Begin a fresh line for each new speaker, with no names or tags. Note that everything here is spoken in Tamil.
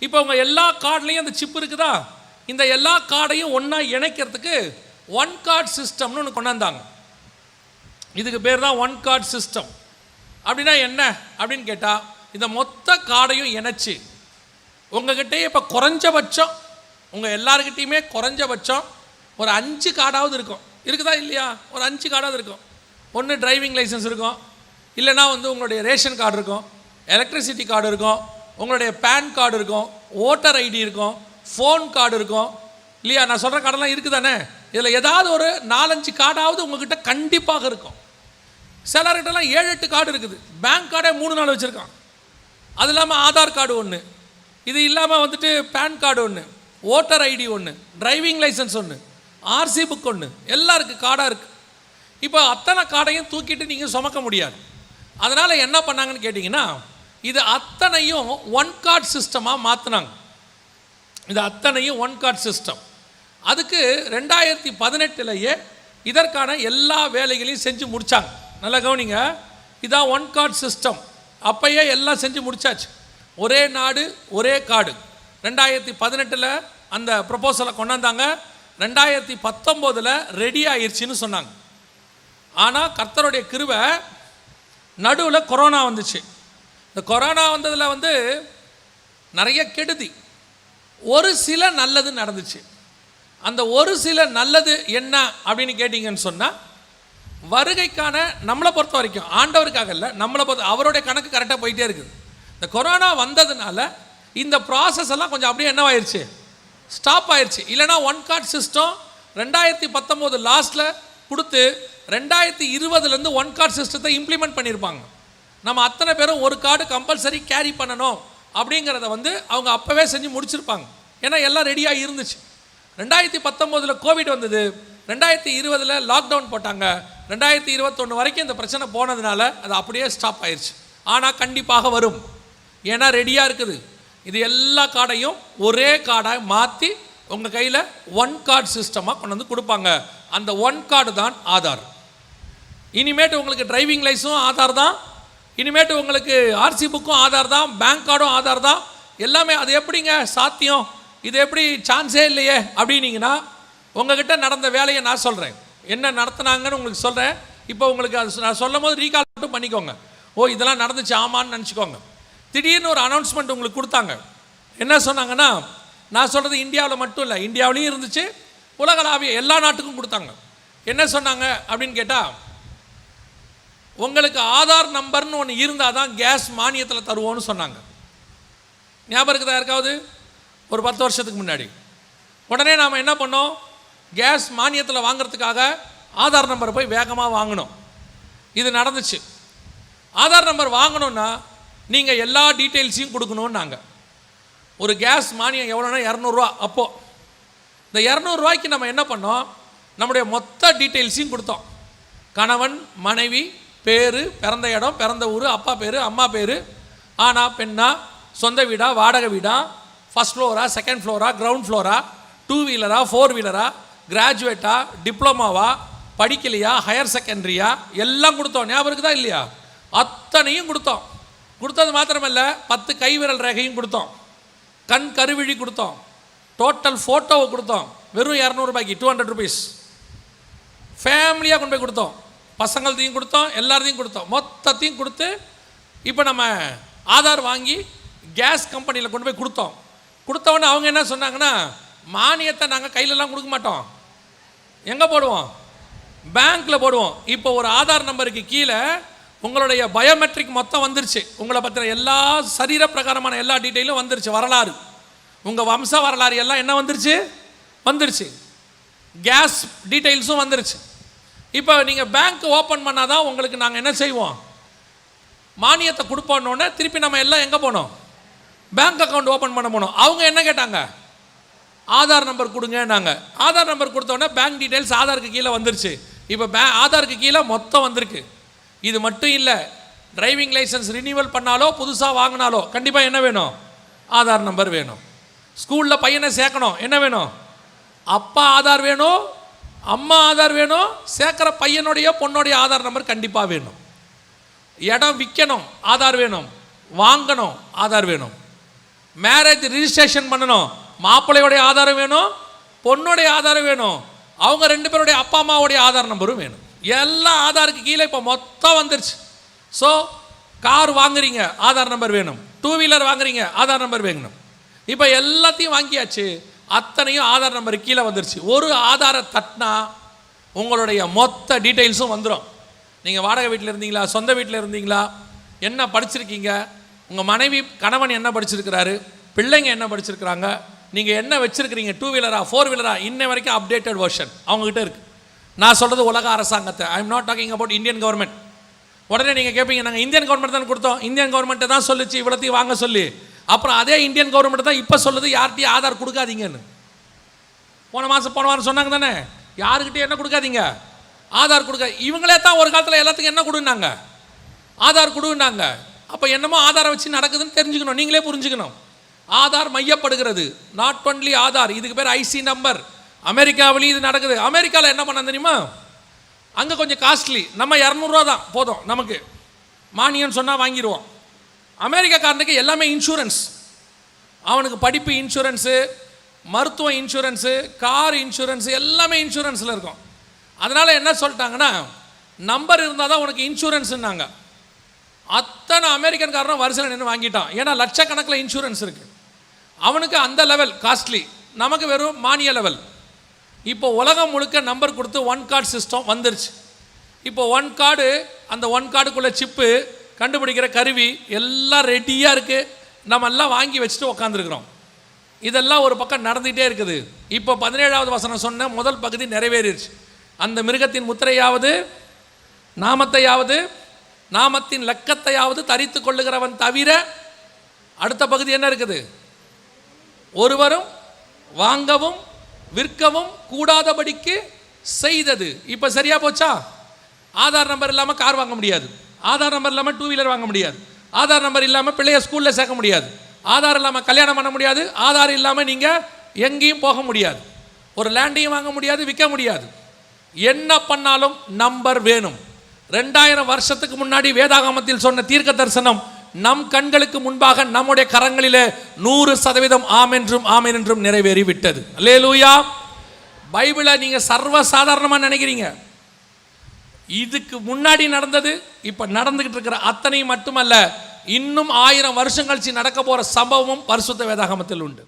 இப்போ உங்கள் எல்லா கார்ட்லேயும் அந்த சிப் இருக்குதா? இந்த எல்லா கார்டையும் ஒன்றா இணைக்கிறதுக்கு ஒன் கார்டு சிஸ்டம்னு ஒன்று கொண்டாந்தாங்க. இதுக்கு பேர் தான் ஒன் கார்டு சிஸ்டம் அப்படின்னா என்ன? அப்படின்னு கேட்டால் இந்த மொத்த கார்டையும் இணைச்சி உங்ககிட்டயே இப்போ குறைஞ்சபட்சம் உங்கள் எல்லாருக்கிட்டேயுமே குறைஞ்சபட்சம் ஒரு அஞ்சு கார்டாவது இருக்கும். இருக்குதா இல்லையா? ஒரு அஞ்சு கார்டாவது இருக்கும். ஒன்று டிரைவிங் லைசன்ஸ் இருக்கும். இல்லைனா வந்து உங்களுடைய ரேஷன் கார்டு இருக்கும். எலக்ட்ரிசிட்டி கார்டு இருக்கும். உங்களுடைய பேன் கார்டு இருக்கும் ஓட்டர் ஐடி இருக்கும் ஃபோன் கார்டு இருக்கும். இல்லையா? நான் சொல்கிற கார்டெல்லாம் இருக்குது தானே இதில் ஏதாவது ஒரு நாலஞ்சு கார்டாவது உங்ககிட்ட கண்டிப்பாக இருக்கும். சிலர்கிட்டலாம் ஏழு எட்டு கார்டு இருக்குது. பேங்க் கார்டே மூணு நாள் வச்சுருக்கான். அது இல்லாமல் ஆதார் கார்டு ஒன்று இது இல்லாமல் வந்துட்டு பேன் கார்டு ஒன்று ஓட்டர் ஐடி ஒன்று டிரைவிங் லைசன்ஸ் ஒன்று ஆர்சி புக் ஒன்று எல்லாம் இருக்குது கார்டாக இருக்குது இப்போ அத்தனை கார்டையும் தூக்கிட்டு நீங்கள் சுமக்க முடியாது. அதனால் என்ன பண்ணாங்கன்னு கேட்டிங்கன்னா இது அத்தனையும் ஒன் கார்ட் சிஸ்டமாக மாற்றினாங்க இது அத்தனையும் ஒன் கார்ட் சிஸ்டம் அதுக்கு ரெண்டாயிரத்தி பதினெட்டுலேயே இதற்கான எல்லா வேலைகளையும் செஞ்சு முடித்தாங்க நல்லா கவனிங்க. இதான் ஒன் கார்ட் சிஸ்டம் அப்பயே எல்லாம் செஞ்சு முடிச்சாச்சு. ஒரே நாடு ஒரே கார்டு ரெண்டாயிரத்தி பதினெட்டில் அந்த ப்ரொபோசலை கொண்டாந்தாங்க. ரெண்டாயிரத்தி பத்தொம்போதில் ரெடி ஆயிடுச்சின்னு சொன்னாங்க. ஆனால் கர்த்தருடைய கிருவை நடுவில் கொரோனா வந்துச்சு. இந்த கொரோனா வந்ததில் வந்து நிறைய கெடுதி. ஒரு சில நல்லது நடந்துச்சு. அந்த ஒரு சில நல்லது என்ன அப்படின்னு கேட்டிங்கன்னு சொன்னால் வருகைக்கான நம்மளை பொறுத்த வரைக்கும் ஆண்டவருக்காக இல்லை நம்மளை பொறுத்த அவருடைய கணக்கு கரெக்டாக போயிட்டே இருக்குது. இந்த கொரோனா வந்ததுனால இந்த ப்ராசஸ் எல்லாம் கொஞ்சம் அப்படியே என்னவாயிருச்சு? ஸ்டாப் ஆயிடுச்சு இல்லைனா ஒன் கார்ட் சிஸ்டம் ரெண்டாயிரத்தி பத்தொம்போது லாஸ்ட்டில் கொடுத்து ரெண்டாயிரத்தி இருபதுலேருந்து ஒன் கார்ட் சிஸ்டத்தை இம்ப்ளிமெண்ட் பண்ணியிருப்பாங்க. நம்ம அத்தனை பேரும் ஒரு கார்டு கம்பல்சரி கேரி பண்ணணும் அப்படிங்கிறத வந்து அவங்க அப்போவே செஞ்சு முடிச்சிருப்பாங்க. ஏன்னா எல்லாம் ரெடியாக இருந்துச்சு. ரெண்டாயிரத்தி பத்தொம்போதில் கோவிட் வந்தது. ரெண்டாயிரத்தி இருபதில் லாக்டவுன் போட்டாங்க. ரெண்டாயிரத்தி இருபத்தொன்று வரைக்கும் இந்த பிரச்சனை போனதுனால அது அப்படியே ஸ்டாப் ஆயிடுச்சு ஆனால் கண்டிப்பாக வரும். ஏன்னா ரெடியாக இருக்குது. இது எல்லா கார்டையும் ஒரே கார்டாக மாற்றி உங்கள் கையில் ஒன் கார்டு சிஸ்டமாக கொண்டு வந்து கொடுப்பாங்க. அந்த ஒன் கார்டு தான் ஆதார். இனிமேட்டு உங்களுக்கு டிரைவிங் லைசன்ஸும் ஆதார் தான். இனிமேட்டு உங்களுக்கு ஆர்சி புக்கும் ஆதார் தான் பேங்க் கார்டும் ஆதார் தான். எல்லாமே அது எப்படிங்க சாத்தியம்? இது எப்படி சான்ஸே இல்லையே அப்படின்னீங்கன்னா உங்ககிட்ட நடந்த வேலையை நான் சொல்கிறேன் என்ன நடத்துனாங்கன்னு உங்களுக்கு சொல்கிறேன் இப்போ உங்களுக்கு அது நான் சொல்லும் போது ரீகால் மட்டும் பண்ணிக்கோங்க. ஓ இதெல்லாம் நடந்துச்சு ஆமான்னு நினச்சிக்கோங்க. திடீர்னு ஒரு அனௌன்ஸ்மெண்ட் உங்களுக்கு கொடுத்தாங்க. என்ன சொன்னாங்கன்னா நான் சொல்கிறது இந்தியாவில் மட்டும் இல்லை இந்தியாவிலையும் இருந்துச்சு உலகளாவிய எல்லா நாட்டுக்கும் கொடுத்தாங்க. என்ன சொன்னாங்க அப்படின்னு கேட்டால் உங்களுக்கு ஆதார் நம்பர்னு ஒன்று இருந்தால் தான் கேஸ் மானியத்தில் தருவோம்னு சொன்னாங்க. ஞாபகம் இருக்குதா யாருக்காவது? ஒரு பத்து வருஷத்துக்கு முன்னாடி. உடனே நாம் என்ன பண்ணோம்? கேஸ் மானியத்தில் வாங்குறதுக்காக ஆதார் நம்பரை போய் வேகமாக வாங்கினோம். இது நடந்துச்சு. ஆதார் நம்பர் வாங்கணும்னா நீங்கள் எல்லா டீட்டெயில்ஸையும் கொடுக்கணும்னாங்க. ஒரு கேஸ் மானியம் எவ்வளோனா இரநூறுவா. அப்போது இந்த இரநூறுவாய்க்கு நம்ம என்ன பண்ணோம்? நம்முடைய மொத்த டீட்டெயில்ஸையும் கொடுத்தோம். கணவன் மனைவி பேர் பிறந்த இடம் பிறந்த ஊர் அப்பா பேர் அம்மா பேர் ஆனா பெண்ணா சொந்த வீடா வாடகை வீடா ஃபஸ்ட் ஃப்ளோரா செகண்ட் ஃப்ளோரா கிரவுண்ட் ஃப்ளோரா டூ வீலரா ஃபோர் வீலரா கிராஜுவேட்டா டிப்ளமாவா படிக்கலையா ஹையர் செகண்டரியா எல்லாம் கொடுத்தோம். ஞாபகம் இருக்குதா இல்லையா? அத்தனையும் கொடுத்தோம். கொடுத்தது மாத்திரமல்ல பத்து கைவிரல் ரேகையும் கொடுத்தோம். கண் கருவிழி கொடுத்தோம். டோட்டல் ஃபோட்டோவை கொடுத்தோம். வெறும் இரநூறுபாய்க்கு டூ ஹண்ட்ரட் ருபீஸ் ஃபேமிலியாக கொண்டு போய் கொடுத்தோம். பசங்கள்தையும் கொடுத்தோம் எல்லாத்தையும் கொடுத்தோம். மொத்தத்தையும் கொடுத்து இப்போ நம்ம ஆதார் வாங்கி கேஸ் கம்பெனியில் கொண்டு போய் கொடுத்தோம். கொடுத்தவொடனே அவங்க என்ன சொன்னாங்கன்னா மானியத்தை நாங்கள் கையிலலாம் கொடுக்க மாட்டோம். எங்கே போடுவோம்? பேங்க்கில் போடுவோம். இப்போ ஒரு ஆதார் நம்பருக்கு கீழே உங்களுடைய பயோமெட்ரிக் மொத்தம் வந்துருச்சு. உங்களை பற்றின எல்லா சரீர பிரகாரமான எல்லா டீட்டெயிலும் வந்துருச்சு வரலாறு. உங்கள் வம்ச வரலாறு எல்லாம் என்ன வந்துருச்சு? வந்துருச்சு. கேஸ் டீட்டெயில்ஸும் வந்துருச்சு. இப்போ நீங்கள் பேங்க் ஓப்பன் பண்ணால் தான் உங்களுக்கு நாங்கள் என்ன செய்வோம்? மானியத்தை கொடுப்போன்னொன்னே திருப்பி நம்ம எல்லாம் எங்கே போனோம்? பேங்க் அக்கௌண்ட் ஓப்பன் பண்ண போனோம். அவங்க என்ன கேட்டாங்க? ஆதார் நம்பர் கொடுங்கன்னாங்க. ஆதார் நம்பர் கொடுத்தோன்னே பேங்க் டீட்டெயில்ஸ் ஆதாருக்கு கீழே வந்துருச்சு. இப்போ பே ஆதாருக்கு கீழே மொத்தம் வந்திருக்கு. இது மட்டும் இல்லை டிரைவிங் லைசன்ஸ் ரினியூவல் பண்ணாலோ புதுசாக வாங்கினாலோ கண்டிப்பாக என்ன வேணும்? ஆதார் நம்பர் வேணும். ஸ்கூலில் பையனை சேர்க்கணும். என்ன வேணும்? அப்பா ஆதார் வேணும் அம்மா ஆதார் வேணும் சேர்க்குற பையனுடைய பொண்ணுடைய ஆதார் நம்பர் கண்டிப்பாக வேணும். இடம் விற்கணும் ஆதார் வேணும். வாங்கணும் ஆதார் வேணும். மேரேஜ் ரிஜிஸ்ட்ரேஷன் பண்ணணும். மாப்பிள்ளையோடைய ஆதாரம் வேணும் பொண்ணுடைய ஆதாரம் வேணும். அவங்க ரெண்டு பேருடைய அப்பா அம்மாவுடைய ஆதார் நம்பரும் வேணும். எல்லா ஆதாருக்கு கீழே இப்போ மொத்தம் வந்துருச்சு. ஸோ கார் வாங்குறீங்க ஆதார் நம்பர் வேணும். டூ வீலர் வாங்குறீங்க ஆதார் நம்பர் வேணும். இப்போ எல்லாத்தையும் வாங்கியாச்சு. அத்தனையும் ஆதார் நம்பர் கீழே வந்துருச்சு. ஒரு ஆதாரை தட்டினா உங்களுடைய மொத்த டீட்டெயில்ஸும் வந்துடும் நீங்கள் வாடகை வீட்டில் இருந்தீங்களா? சொந்த வீட்டில் இருந்தீங்களா? என்ன படிச்சிருக்கீங்க? உங்கள் மனைவி கணவன் என்ன படிச்சிருக்கிறாரு? பிள்ளைங்க என்ன படிச்சிருக்கிறாங்க? நீங்கள் என்ன வச்சுருக்கிறீங்க? டூ வீலரா ஃபோர் வீலரா இன்ன வரைக்கும் அப்டேட்டட் வெர்ஷன் அவங்ககிட்ட இருக்குது நான் சொல்கிறது உலக அரசாங்கத்தை. I am not talking about Indian government உடனே நீங்கள் கேட்பீங்க நாங்கள் இந்தியன் கவர்மெண்ட் தான் கொடுத்தோம். இந்தியன் கவர்மெண்ட்டை தான் சொல்லுச்சு இவ்வளோத்தையும் வாங்க சொல்லி. அப்புறம் அதே இந்தியன் கவர்மெண்ட் தான் இப்போ சொல்லுது யார்கிட்டையும் ஆதார் கொடுக்காதீங்கன்னு. போன மாதம் போன வாரம் சொன்னாங்க தானே யாருக்கிட்டையும் என்ன கொடுக்காதீங்க? ஆதார் கொடுக்க இவங்களே தான் ஒரு காலத்தில் எல்லாத்துக்கும் என்ன கொடுன்னாங்க? ஆதார் கொடுன்னாங்க. அப்போ என்னமோ ஆதாரை வச்சு நடக்குதுன்னு தெரிஞ்சுக்கணும் நீங்களே புரிஞ்சுக்கணும். ஆதார் மையப்படுகிறது நாட் ஒன்லி ஆதார் இதுக்கு பேர் ஐசி நம்பர் அமெரிக்காவிலேயும் இது நடக்குது. அமெரிக்காவில் என்ன பண்ண தெரியுமா? அங்கே கொஞ்சம் காஸ்ட்லி நம்ம இரநூறுவா தான் போதும் நமக்கு. மானியம் சொன்னால் வாங்கிடுவோம் அமெரிக்காக்காரனுக்கு எல்லாமே இன்சூரன்ஸ் அவனுக்கு படிப்பு இன்சூரன்ஸு மருத்துவ இன்சூரன்ஸு கார் இன்சூரன்ஸு எல்லாமே இன்சூரன்ஸில் இருக்கும். அதனால் என்ன சொல்லிட்டாங்கன்னா நம்பர் இருந்தால் தான் உனக்கு இன்சூரன்ஸுன்னாங்க அத்தனை அமெரிக்கன்காரனும் வரிசையில் நின்று வாங்கிட்டான். ஏன்னா லட்சக்கணக்கில் இன்சூரன்ஸ் இருக்குது அவனுக்கு அந்த லெவல் காஸ்ட்லி நமக்கு வெறும் மானிய லெவல் இப்போ உலகம் முழுக்க நம்பர் கொடுத்து ஒன் கார்டு சிஸ்டம் வந்துருச்சு. இப்போ ஒன் கார்டு அந்த ஒன் கார்டுக்குள்ளே சிப்பு கண்டுபிடிக்கிற கருவி எல்லாம் ரெடியாக இருக்குது நம்ம எல்லாம் வாங்கி வச்சுட்டு உக்காந்துருக்குறோம். இதெல்லாம் ஒரு பக்கம் நடந்துகிட்டே இருக்குது. இப்போ பதினேழாவது வசனம் சொன்ன முதல் பகுதி நிறைவேறிடுச்சு அந்த மிருகத்தின் முத்திரையாவது நாமத்தையாவது நாமத்தின் லக்கத்தையாவது தரித்து கொள்ளுகிறவன் தவிர அடுத்த பகுதி என்ன இருக்குது? ஒருவரும் வாங்கவும் விற்கவும் கூடாதபடிக்கு செய்தது. இப்போ சரியா போச்சா? ஆதார் நம்பர் இல்லாமல் கார் வாங்க முடியாது. ஆதார் நம்பர் இல்லாமல் டூ வீலர் வாங்க முடியாது. ஆதார் நம்பர் இல்லாமல் பிள்ளைய ஸ்கூலில் சேர்க்க முடியாது. ஆதார் இல்லாமல் கல்யாணம் பண்ண முடியாது. ஆதார் இல்லாமல் நீங்கள் எங்கேயும் போக முடியாது. ஒரு லேண்டையும் வாங்க முடியாது விற்க முடியாது. என்ன பண்ணாலும் நம்பர் வேணும். ரெண்டாயிரம் வருஷத்துக்கு முன்னாடி வேதாகமத்தில் சொன்ன தீர்க்க தரிசனம் நம் கண்களுக்கு முன்பாக நம்முடைய கரங்களிலே நூறு சதவீதம் ஆம் என்றும் என்றும் நிறைவேறி விட்டது அல்லேலூயா பைபிளை நீங்கள் சர்வசாதாரணமாக நினைக்கிறீங்க. இதுக்கு முன்னாடி நடந்தது இப்போ நடந்துகிட்டு இருக்கிற அத்தனை மட்டுமல்ல இன்னும் ஆயிரம் வருஷம் கழிச்சு நடக்க போகிற சம்பவமும் பரிசுத்த வேதாகமத்தில் உண்டு.